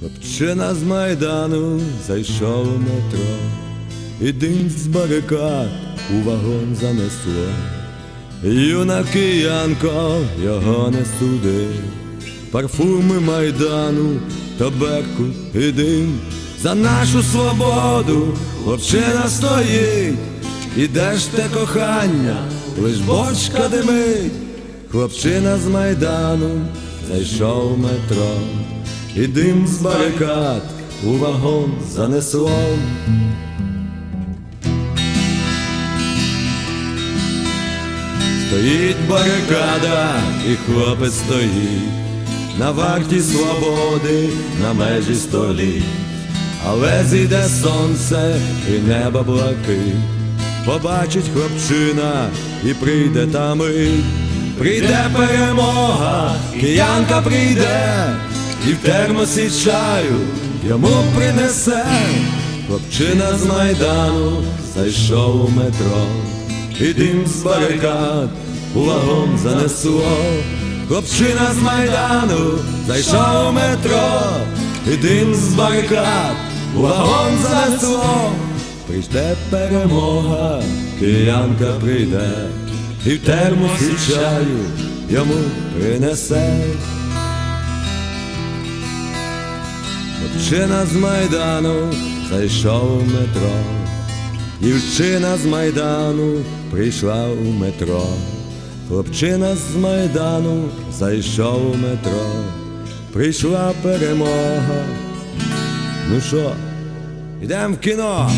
Хлопчина з майдану зайшов у метро, і дим з барикад у вагон занесло. Юна киянко його не суди, парфуми майдану, та беркут і дим. За нашу свободу хлопчина стоїть, і де ж те кохання, лиш бочка димить. Хлопчина з майдану зайшов метро, і дим з барикад у вагон занесло. Стоїть барикада, і хлопець стоїть на варті свободи, на межі століть, але зійде сонце і небо блакить, побачить хлопчина і прийде та мить, прийде перемога, киянка прийде, і в термосі чаю йому принесе. Хлопчина з майдану зайшов у метро. І дим з барикад у вагон занесло, хлопчина з майдану зайшов у метро, і дим з барикад у вагон занесло, прийде перемога, киянка прийде, і в термосі чаю йому принесе. Хлопчина з майдану зайшов у метро. Дівчина з Майдану прийшла у метро, хлопчина з Майдану зайшов у метро, прийшла перемога. Ну що, йдемо в кіно?